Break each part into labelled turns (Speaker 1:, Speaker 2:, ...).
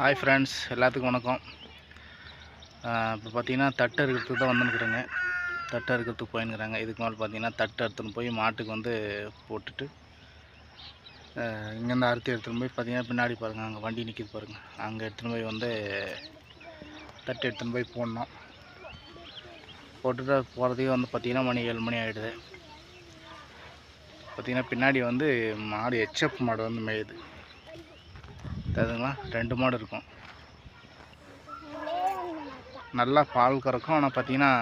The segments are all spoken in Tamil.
Speaker 1: ஹாய் ஃப்ரெண்ட்ஸ் எல்லாத்துக்கும் வணக்கம். இப்போ பார்த்தீங்கன்னா தட்டு இருக்கிறதுக்கு தான் வந்துருக்குறேங்க. தட்டை இருக்கிறதுக்கு போயின்னுக்குறாங்க. இதுக்கு மேலே பார்த்தீங்கன்னா தட்டை எடுத்துன்னு போய் மாட்டுக்கு வந்து போட்டுட்டு இங்கேருந்து அறுத்து எடுத்துன்னு போய் பார்த்தீங்கன்னா பின்னாடி பாருங்கள் அங்கே வண்டி நிற்கிது பாருங்கள் அங்கே எடுத்துன்னு போய் வந்து தட்டு எடுத்துன்னு போய் போடணும். போட்டுட்டு போகிறதுக்கே வந்து பார்த்தீங்கன்னா மணி ஏழு மணி ஆகிடுது பார்த்தீங்கன்னா பின்னாடி வந்து மாடு எச்எஃப் மாடு வந்து மேயுது. அதுங்களா ரெண்டு மாடு இருக்கும். நல்லா பால் கறக்கும். ஆனால் பார்த்தீங்கன்னா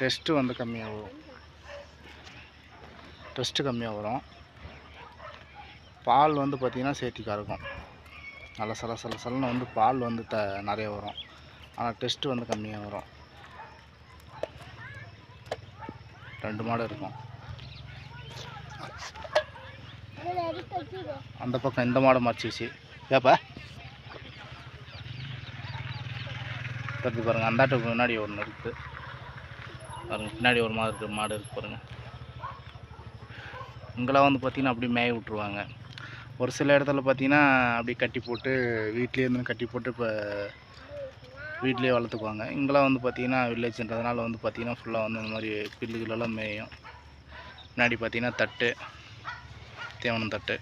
Speaker 1: டெஸ்ட்டு வந்து கம்மியாக வரும். டெஸ்ட்டு கம்மியாக வரும். பால் வந்து பார்த்திங்கன்னா சேர்த்தி கறக்கும். நல்லா சல சல சலன்னு வந்து பால் வந்து த நிறைய வரும். ஆனால் டெஸ்ட்டு வந்து கம்மியாக வரும். ரெண்டு மாடு இருக்கும். அந்த பக்கம் இந்த மாடு மறைச்சிச்சு ஏப்பா? தடுத்து பாருங்கள் அந்தாட்டுக்கு முன்னாடி ஒன்று இருக்குது பாருங்க பின்னாடி ஒரு மாடு இருக்குது மாடு இருக்கு பாருங்க. இங்கெல்லாம் வந்து பார்த்திங்கன்னா அப்படி மேய விட்ருவாங்க ஒரு சில இடத்துல பார்த்தீங்கன்னா அப்படி கட்டி போட்டு வீட்லேயே இருந்து கட்டி போட்டு இப்போ வீட்லேயே வளர்த்துக்குவாங்க. இங்கெல்லாம் வந்து பார்த்திங்கன்னா வில்லேஜ்ன்றதுனால வந்து பார்த்திங்கன்னா ஃபுல்லாக வந்து இந்த மாதிரி பில்லுகளெல்லாம் மேயும். பின்னாடி பார்த்திங்கன்னா தட்டு. தேவனம் தட்டு.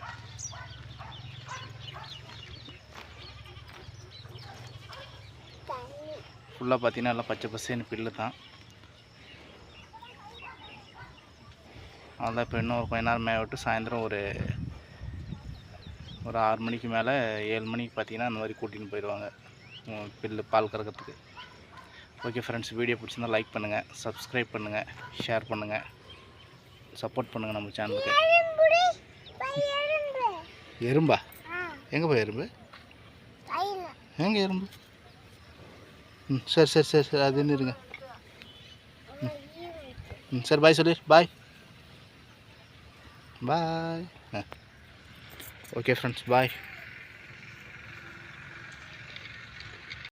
Speaker 1: ஃபுல்லாக பார்த்தீங்கன்னா எல்லாம் பச்சை பசேன்னு பில்லு தான். அதான் இப்போ இன்னும் ஒரு கொஞ்ச நேரம் மேலே விட்டு சாயந்தரம் ஒரு ஒரு ஆறு மணிக்கு மேலே ஏழு மணிக்கு பார்த்தீங்கன்னா அந்த மாதிரி கூட்டின்னு போயிடுவாங்க. பில்லு பால் கறக்கிறதுக்கு. ஓகே ஃப்ரெண்ட்ஸ் வீடியோ பிடிச்சிருந்தா லைக் பண்ணுங்கள் சப்ஸ்கிரைப் பண்ணுங்கள் ஷேர் பண்ணுங்கள் சப்போர்ட் பண்ணுங்கள் நம்ம சேனலுக்கு எறும்பா? எங்கே போய் எறும்பு? எங்கே எறும்பு? ம் சரி சரி சரி சரி அது இருங்க ம். ம் சரி பாய் சொல்லி பாய் பாய் ஓகே ஃப்ரெண்ட்ஸ் பாய்